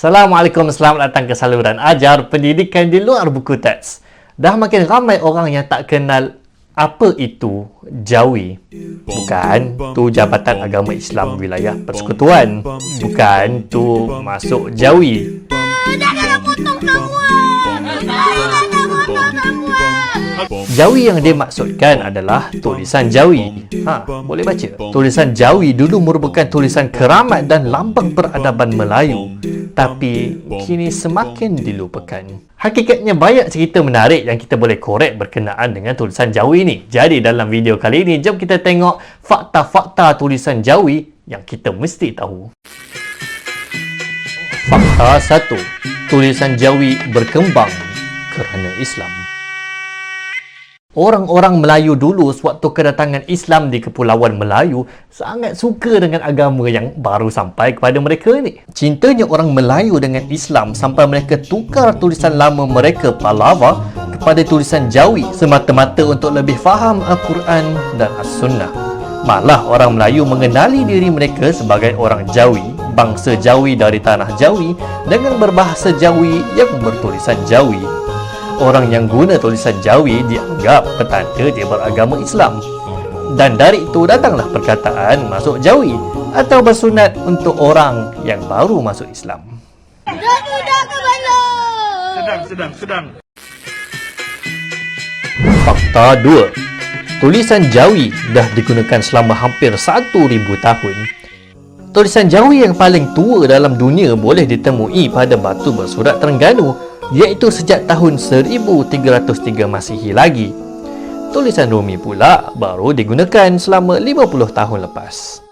Assalamualaikum, selamat datang ke saluran ajar pendidikan di luar buku teks. Dah makin ramai orang yang tak kenal apa itu Jawi. Bukan, tu Jabatan Agama Islam Wilayah Persekutuan. Bukan, tu masuk Jawi. Jawi yang dimaksudkan adalah tulisan Jawi. Ha, boleh baca. Tulisan Jawi dulu merupakan tulisan keramat dan lambang peradaban Melayu. Tapi kini semakin dilupakan. Hakikatnya banyak cerita menarik yang kita boleh korek berkenaan dengan tulisan Jawi ni. Jadi dalam video kali ini, jom kita tengok fakta-fakta tulisan Jawi yang kita mesti tahu. Fakta 1. Tulisan Jawi berkembang kerana Islam. Orang-orang Melayu dulu sewaktu kedatangan Islam di Kepulauan Melayu sangat suka dengan agama yang baru sampai kepada mereka ni. Cintanya orang Melayu dengan Islam sampai mereka tukar tulisan lama mereka Palava kepada tulisan Jawi semata-mata untuk lebih faham Al-Quran dan As-Sunnah. Malah orang Melayu mengenali diri mereka sebagai orang Jawi, bangsa Jawi dari tanah Jawi dengan berbahasa Jawi yang bertulisan Jawi orang yang guna tulisan Jawi dianggap petanda dia beragama Islam. Dan dari itu datanglah perkataan masuk Jawi atau bersunat untuk orang yang baru masuk Islam. Dah sudah ke belum? Sedang, sedang, sedang. Fakta 2. Tulisan Jawi dah digunakan selama hampir 1000 tahun. Tulisan Jawi yang paling tua dalam dunia boleh ditemui pada batu bersurat Terengganu iaitu sejak tahun 1303 Masihi lagi. Tulisan Rumi pula baru digunakan selama 50 tahun lepas.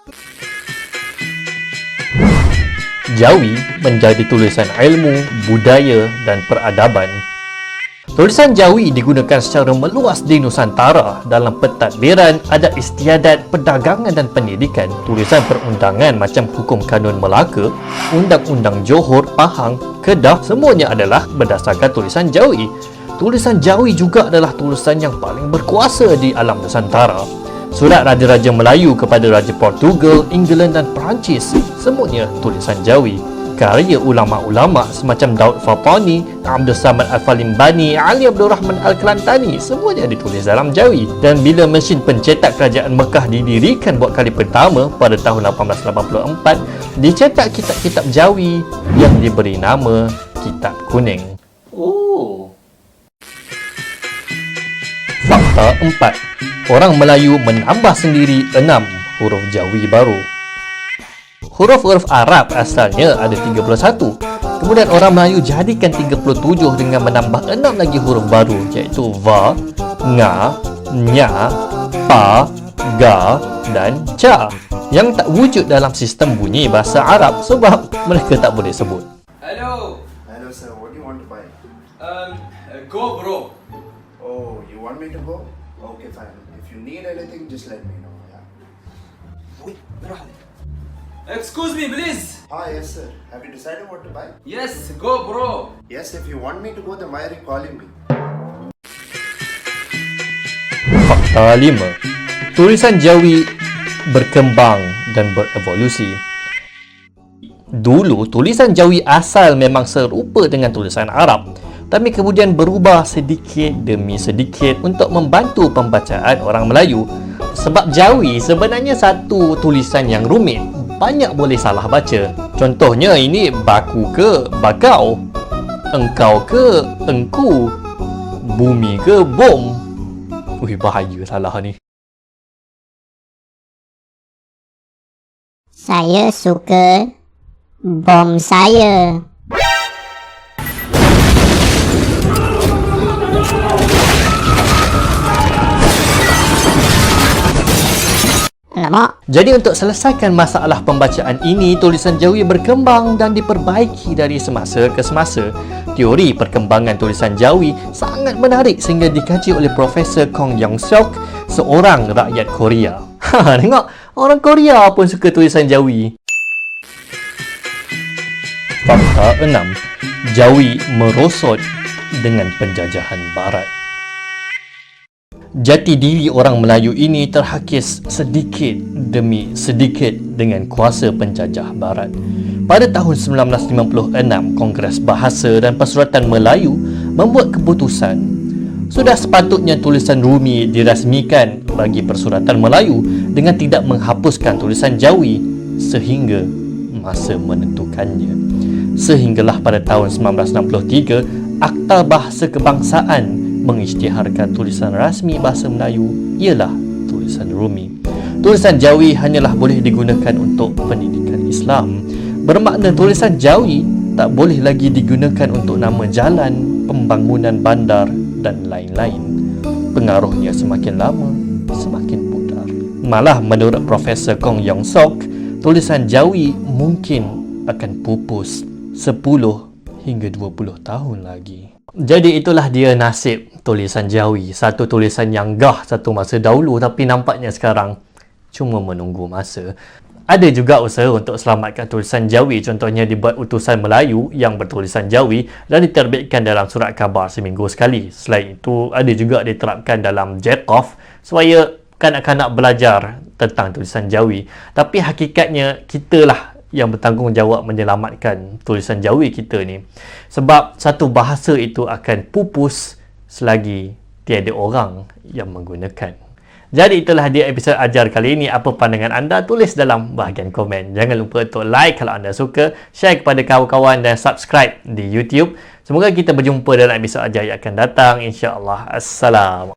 Jawi menjadi tulisan ilmu, budaya dan peradaban. Tulisan Jawi digunakan secara meluas di Nusantara dalam pentadbiran, adat istiadat, perdagangan dan pendidikan. Tulisan perundangan macam Hukum Kanun Melaka, Undang-Undang Johor, Pahang, Kedah semuanya adalah berdasarkan tulisan Jawi. Tulisan Jawi juga adalah tulisan yang paling berkuasa di alam Nusantara. Surat Raja-Raja Melayu kepada Raja Portugal, England dan Perancis semuanya tulisan Jawi karya ulama-ulama semacam Daud Fatani, Abdul Samad Al-Falimbani, Ali Abdul Rahman Al-Kelantani semuanya ditulis dalam Jawi dan bila mesin pencetak kerajaan Mekah didirikan buat kali pertama pada tahun 1884 dicetak kitab-kitab Jawi yang diberi nama Kitab Kuning. Oh. Fakta 4. Orang Melayu menambah sendiri enam huruf Jawi baru. Huruf-huruf Arab asalnya ada 31. Kemudian orang Melayu jadikan 37 dengan menambah 6 lagi huruf baru iaitu Va, Nga, Nya, Pa, Ga dan Ca yang tak wujud dalam sistem bunyi bahasa Arab sebab mereka tak boleh sebut. Hello. Hello, sir. What do you want to buy? Um, uh, go, bro. Oh, you want me to go? Okay, fine. If you need anything, just let me know. Yeah. Excuse me, please. Ah, yes, sir. Have you decided what to buy? Yes, go, bro. Yes, if you want me to go, then why are you calling me? Fakta 5. Tulisan Jawi berkembang dan berevolusi. Dulu, tulisan Jawi asal memang serupa dengan tulisan Arab tapi kemudian berubah sedikit demi sedikit untuk membantu pembacaan orang Melayu. Sebab Jawi sebenarnya satu tulisan yang rumit, banyak boleh salah baca. Contohnya ini baku ke bakau, engkau ke engku, bumi ke bom. Ui, bahaya salah ni. Saya suka bom saya. Alamak, Jadi untuk selesaikan masalah pembacaan ini, tulisan Jawi berkembang dan diperbaiki dari semasa ke semasa. Teori perkembangan tulisan Jawi sangat menarik sehingga dikaji oleh Profesor Kong Yong Seok, seorang rakyat Korea. Ha, tengok, orang Korea pun suka tulisan Jawi. Fakta 6. Jawi merosot dengan penjajahan barat. Jati diri orang Melayu ini terhakis sedikit demi sedikit dengan kuasa penjajah barat. Pada tahun 1956, Kongres Bahasa dan Persuratan Melayu membuat keputusan sudah sepatutnya tulisan Rumi dirasmikan bagi Persuratan Melayu dengan tidak menghapuskan tulisan Jawi sehingga masa menentukannya. Sehinggalah pada tahun 1963, Akta Bahasa Kebangsaan mengisytiharkan tulisan rasmi bahasa Melayu ialah tulisan Rumi. Tulisan Jawi hanyalah boleh digunakan untuk pendidikan Islam. Bermakna tulisan Jawi tak boleh lagi digunakan untuk nama jalan, pembangunan bandar dan lain-lain. Pengaruhnya semakin lama, semakin pudar. Malah menurut Profesor Kong Yong Sok, tulisan Jawi mungkin akan pupus 10 hingga 20 tahun lagi. Jadi itulah dia nasib tulisan Jawi. Satu tulisan yang gah satu masa dahulu tapi nampaknya sekarang cuma menunggu masa. Ada juga usaha untuk selamatkan tulisan Jawi. Contohnya dibuat utusan Melayu yang bertulisan Jawi dan diterbitkan dalam surat khabar seminggu sekali. Selain itu, ada juga diterapkan dalam Jekof supaya kanak-kanak belajar tentang tulisan Jawi. Tapi hakikatnya, kitalah yang bertanggungjawab menyelamatkan tulisan Jawi kita ni. Sebab satu bahasa itu akan pupus selagi tiada orang yang menggunakan. Jadi itulah dia episod ajar kali ini. Apa pandangan anda? Tulis dalam bahagian komen. Jangan lupa untuk like kalau anda suka, share kepada kawan-kawan dan subscribe di YouTube. Semoga kita berjumpa dalam episod ajar yang akan datang. InsyaAllah. Assalamualaikum.